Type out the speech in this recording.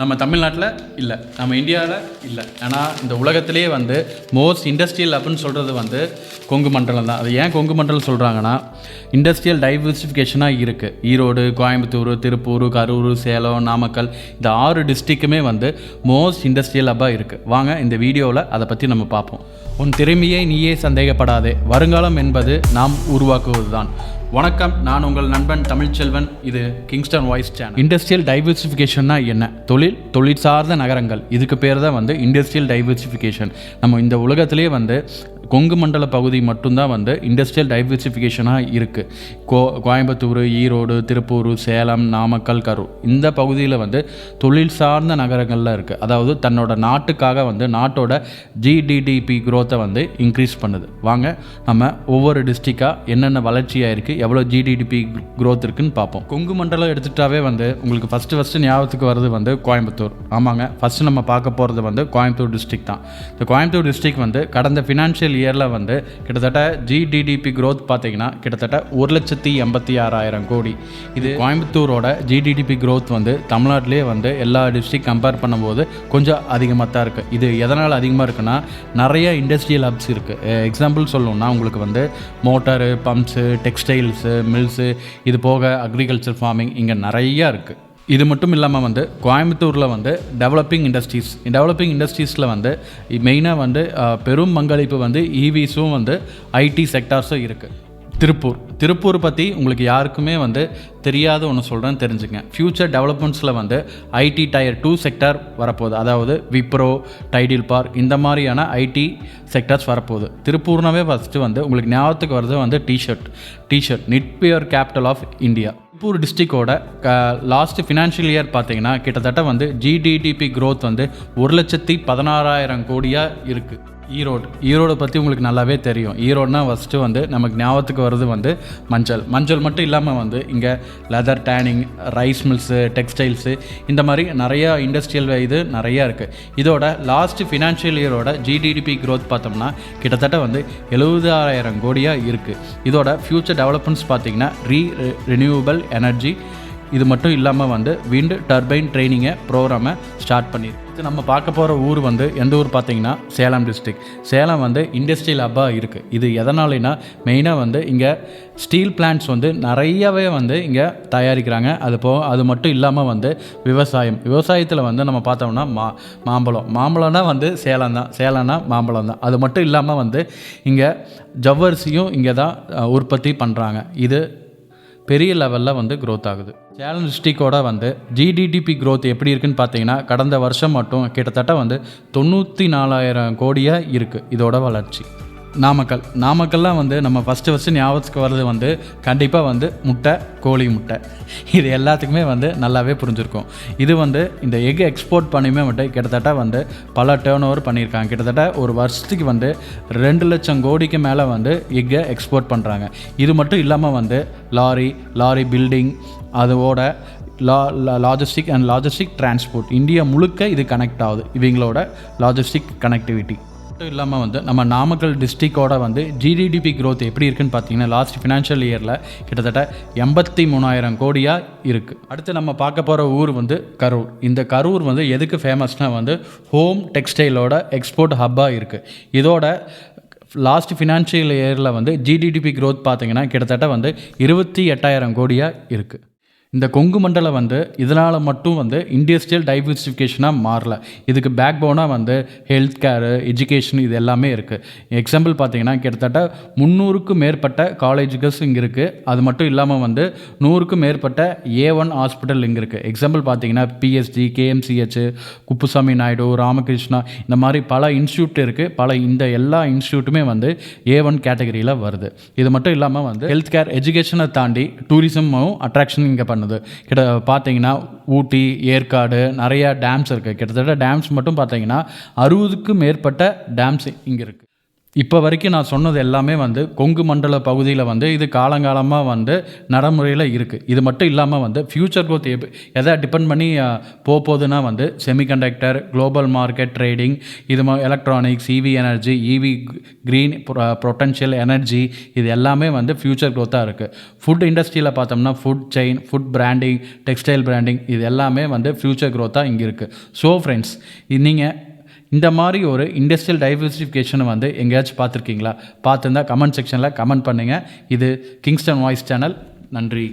நம்ம தமிழ்நாட்டில் இல்லை. நம்ம இந்தியாவில் இல்லை. ஆனால் இந்த உலகத்திலே வந்து மோஸ்ட் இண்டஸ்ட்ரியல் அப்படின்னு சொல்கிறது வந்து கொங்கு மண்டலம் தான். அது ஏன் கொங்கு மண்டலம் சொல்கிறாங்கன்னா இண்டஸ்ட்ரியல் டைவர்சிஃபிகேஷனாக இருக்குது ஈரோடு கோயம்புத்தூர் திருப்பூர் கரூர் சேலம் நாமக்கல் இந்த ஆறு டிஸ்ட்ரிக்குமே வந்து மோஸ்ட் இண்டஸ்ட்ரியல் ஹப்பாக இருக்குது வாங்க இந்த வீடியோவில் அதை பற்றி நம்ம பார்ப்போம். உன் திறமையை நீயே சந்தேகப்படாதே. வருங்காலம் என்பது நாம் உருவாக்குவது தான் வணக்கம் நான் உங்கள் நண்பன் தமிழ்ச்செல்வன். இது கிங்ஸ்டன் வாய்ஸ் சேனல் இண்டஸ்ட்ரியல் டைவர்சிஃபிகேஷன்னா என்ன? தொழில் தொழில் சார்ந்த நகரங்கள். இதுக்கு பேர் தான் வந்து இண்டஸ்ட்ரியல் டைவர்சிஃபிகேஷன் நம்ம இந்த உலகத்திலே வந்து கொங்கு மண்டல பகுதி மட்டும்தான் வந்து இண்டஸ்ட்ரியல் டைவர்சிஃபிகேஷனாக இருக்குது கோ கோயம்புத்தூர் ஈரோடு திருப்பூர் சேலம் நாமக்கல் கரூர். இந்த பகுதியில் வந்து தொழில் சார்ந்த நகரங்களில் இருக்குது அதாவது தன்னோட நாட்டுக்காக வந்து நாட்டோட ஜிடிடிபி க்ரோத்தை வந்து இன்க்ரீஸ் பண்ணுது. வாங்க நம்ம ஒவ்வொரு டிஸ்ட்ரிக்டாக என்னென்ன வளர்ச்சியாக இருக்குது எவ்வளோ ஜிடிடிபி க்ரோத் இருக்குதுன்னு பார்ப்போம். கொங்கு மண்டலம் எடுத்துட்டாவே வந்து உங்களுக்கு ஃபஸ்ட்டு ஃபஸ்ட்டு ஞாபகத்துக்கு வருது வந்து கோயம்புத்தூர். ஆமாங்க ஃபஸ்ட்டு நம்ம பார்க்க போகிறது வந்து கோயம்புத்தூர் டிஸ்ட்ரிக்ட் தான். இந்த கோயம்புத்தூர் டிஸ்ட்ரிக்ட் வந்து கடந்த ஃபினான்ஷியல் இயரில் வந்து கிட்டத்தட்ட ஜிடிடிபி க்ரோத் பார்த்தீங்கன்னா கிட்டத்தட்ட ஒரு லட்சத்தி எண்பத்தி ஆறாயிரம் கோடி. இது கோயம்புத்தூரோட ஜிடிடிபி க்ரோத் வந்து தமிழ்நாட்டிலே வந்து எல்லா டிஸ்ட்ரிக்ட் கம்பேர் பண்ணும்போது கொஞ்சம் அதிகமாக தான் இருக்குது இது எதனால் அதிகமாக இருக்குன்னா நிறைய இண்டஸ்ட்ரியல் ஹப்ஸ் இருக்குது எக்ஸாம்பிள் சொல்லணும்னா உங்களுக்கு வந்து மோட்டாரு பம்ப்ஸு டெக்ஸ்டைல்ஸு மில்ஸு இது போக அக்ரிகல்ச்சர் ஃபார்மிங் இங்கே நிறையா இருக்குது இது மட்டும் இல்லாமல் வந்து கோயம்புத்தூரில் வந்து டெவலப்பிங் இண்டஸ்ட்ரீஸ் டெவலப்பிங் இண்டஸ்ட்ரீஸில் வந்து மெயினாக வந்து பெரும் பங்களிப்பு வந்து e ஈவிஸும் வந்து ஐடி செக்டார்ஸும் இருக்குது திருப்பூர். திருப்பூர் பற்றி உங்களுக்கு யாருக்குமே வந்து தெரியாத ஒன்று சொல்கிறேன்னு தெரிஞ்சுங்க ஃப்யூச்சர் டெவலப்மெண்ட்ஸில் வந்து ஐடி டயர் டூ செக்டார் வரப்போகுது. அதாவது விப்ரோ டைடில் பார்க் இந்த மாதிரியான ஐடி செக்டார்ஸ் வரப்போகுது. திருப்பூர்னாவே ஃபஸ்ட்டு வந்து உங்களுக்கு ஞாபகத்துக்கு வர்றது வந்து T-shirt T-shirt knitwear capital of India Tiruppur டிஸ்ட்ரிக்டோட last financial year பார்த்தீங்கன்னா கிட்டத்தட்ட வந்து ஜிடிடிபி க்ரோத் வந்து ஒரு லட்சத்தி பதினாறாயிரம் கோடியாக இருக்குது ஈரோடு. ஈரோடை பற்றி உங்களுக்கு நல்லாவே தெரியும். ஈரோடுனா ஃபஸ்ட்டு வந்து நமக்கு ஞாபகத்துக்கு வருது வந்து மஞ்சள். மஞ்சள் மட்டும் இல்லாமல் வந்து இங்கே leather tanning rice mills textiles இந்த மாதிரி நிறையா இண்டஸ்ட்ரியல் இது நிறையா இருக்குது இதோட லாஸ்ட் ஃபினான்ஷியல் இயரோட ஜிடிடிபி க்ரோத் பார்த்தோம்னா கிட்டத்தட்ட வந்து எழுபதாயிரம் கோடியாக இருக்குது இதோட ஃப்யூச்சர் டெவலப்மெண்ட்ஸ் பார்த்திங்கன்னா ரீ ரினியூவபிள் எனர்ஜி இது மட்டும் இல்லாமல் வந்து விண்ட் டர்பைன் ட்ரைனிங்கை ப்ரோக்ராமை ஸ்டார்ட் பண்ணியிருக்கு நம்ம பார்க்க போகிற ஊர் வந்து எந்த ஊர் பார்த்தீங்கன்னா? சேலம் டிஸ்ட்ரிக் சேலம் வந்து இண்டஸ்ட்ரியல் ஹப்பாக இருக்குது இது எதனாலனா மெயினாக வந்து இங்கே ஸ்டீல் பிளான்ட்ஸ் வந்து நிறையவே வந்து இங்கே தயாரிக்கிறாங்க. அது போக அது மட்டும் இல்லாமல் வந்து விவசாயம். விவசாயத்தில் வந்து நம்ம பார்த்தோம்னா மா மாம்பழம். மாம்பழம்னா வந்து சேலம் தான். சேலம்னா மாம்பழம் தான். அது மட்டும் இல்லாமல் வந்து இங்கே ஜவ்வரிசியும் இங்கே தான் உற்பத்தி பண்ணுறாங்க இது பெரிய லெவலில் வந்து க்ரோத் ஆகுது. சேலம் டிஸ்ட்ரிக்டோட வந்து ஜிடிடிபி க்ரோத் எப்படி இருக்குன்னு பார்த்தீங்கன்னா கடந்த வருஷம் மட்டும் கிட்டத்தட்ட வந்து தொண்ணூற்றி நாலாயிரம் கோடியாக இருக்குது இதோட வளர்ச்சி. நாமக்கல். நாமக்கல்லாம் வந்து நம்ம ஃபஸ்ட்டு ஃபஸ்ட்டு ஞாபகத்துக்கு வர்றது வந்து கண்டிப்பாக வந்து முட்டை கோழி முட்டை. இது எல்லாத்துக்குமே வந்து நல்லாவே புரிஞ்சிருக்கும். இது வந்து இந்த எக் எக்ஸ்போர்ட் பண்ணியுமே மட்டும் கிட்டத்தட்ட வந்து பல டேர்ன் ஓவர் பண்ணியிருக்காங்க. கிட்டத்தட்ட ஒரு வருஷத்துக்கு வந்து ரெண்டு லட்சம் கோடிக்கு மேலே வந்து எக்கை எக்ஸ்போர்ட் பண்ணுறாங்க இது மட்டும் இல்லாமல் வந்து லாரி லாரி பில்டிங் அதோட லா logistic and logistic transport India முழுக்க இது கனெக்ட் ஆகுது. இவங்களோட லாஜிஸ்டிக் கனெக்டிவிட்டி மட்டும் இல்லாமல் வந்து நம்ம நாமக்கல் டிஸ்ட்ரிக்டோட வந்து ஜிடிடிபி க்ரோத் எப்படி இருக்குன்னு பார்த்தீங்கன்னா லாஸ்ட் ஃபினான்ஷியல் இயரில் கிட்டத்தட்ட எண்பத்தி மூணாயிரம் கோடியாக இருக்குது அடுத்து நம்ம பார்க்க போகிற ஊர் வந்து கரூர். இந்த கரூர் வந்து எதுக்கு ஃபேமஸ்னால் வந்து ஹோம் டெக்ஸ்டைலோட எக்ஸ்போர்ட் ஹப்பாக இருக்குது இதோட லாஸ்ட் ஃபினான்ஷியல் இயரில் வந்து ஜிடிடிபி க்ரோத் பார்த்தீங்கன்னா கிட்டத்தட்ட வந்து இருபத்தி எட்டாயிரம் கோடியாக இருக்குது இந்த கொங்கு மண்டலம் வந்து இதனால் மட்டும் வந்து இண்டஸ்ட்ரியல் டைவர்சிஃபிகேஷனாக மாறல. இதுக்கு பேக் போனாக வந்து ஹெல்த் கேரு எஜுகேஷன் இது எல்லாமே இருக்குது எக்ஸாம்பிள் பார்த்தீங்கன்னா கிட்டத்தட்ட முந்நூறுக்கும் மேற்பட்ட காலேஜுகஸ் இங்கே இருக்குது அது மட்டும் இல்லாமல் வந்து நூறுக்கும் மேற்பட்ட ஏ ஒன் ஹாஸ்பிட்டல் இங்கே இருக்குது எக்ஸாம்பிள் பார்த்தீங்கன்னா பிஎஸ்டி கேஎம்சிஹெச் குப்புசாமி நாயுடு ராமகிருஷ்ணா இந்த மாதிரி பல இன்ஸ்டியூட் இருக்குது பல இந்த எல்லா இன்ஸ்டியூட்டுமே வந்து ஏ ஒன் கேட்டகரியில் வருது. இது மட்டும் இல்லாமல் வந்து ஹெல்த் கேர் எஜுகேஷனை தாண்டி டூரிசமும் அட்ராக்ஷன் இங்கே பண்ண பண்ணுது. கிட்ட பார்த்தீங்கன்னா ஊட்டி ஏற்காடு நிறையா டேம்ஸ் இருக்குது கிட்டத்தட்ட டேம்ஸ் மட்டும் பார்த்தீங்கன்னா அறுபதுக்கும் மேற்பட்ட டேம்ஸ் இங்கே இருக்குது இப்போ வரைக்கும் நான் சொன்னது எல்லாமே வந்து கொங்கு மண்டல பகுதியில் வந்து இது காலங்காலமாக வந்து நடைமுறையில் இருக்குது இது மட்டும் இல்லாமல் வந்து ஃப்யூச்சர் க்ரோத் எப் எதை டிபெண்ட் பண்ணி போக போகுதுன்னா வந்து செமிகண்டக்டர் குளோபல் மார்க்கெட் ட்ரேடிங் இது electronics EV energy EV green potential energy இது எல்லாமே வந்து ஃப்யூச்சர் க்ரோத்தாக இருக்குது ஃபுட் இண்டஸ்ட்ரியில் பார்த்தோம்னா food chain food branding textile branding இது எல்லாமே வந்து ஃப்யூச்சர் க்ரோத்தாக இங்கே இருக்குது ஸோ ஃப்ரெண்ட்ஸ் நீங்கள் இந்த மாதிரி ஒரு இண்டஸ்ட்ரியல் டைவர்சிஃபிகேஷனை வந்து எங்கேயாச்சும் பார்த்துருக்கீங்களா? பார்த்துருந்தா கமெண்ட் செக்ஷனில் கமெண்ட் பண்ணுங்கள் இது கிங்ஸ்டன் வாய்ஸ் சேனல் நன்றி.